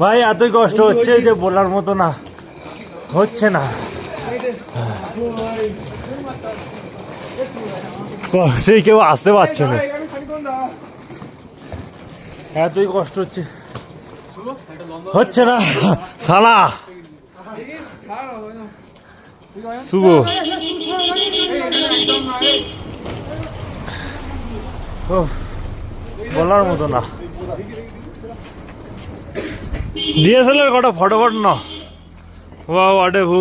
ভাই, এতই কষ্ট হচ্ছে যে বলার মতো না। হচ্ছে না। সেই কেউ আসতে পারছে না। এতই কষ্ট হচ্ছে। হচ্ছে না। সালা। শুভ। বলার মতো না। ডিএসএলআর কটা? ফটোফট ফটো না। ওয়া আটে ভু।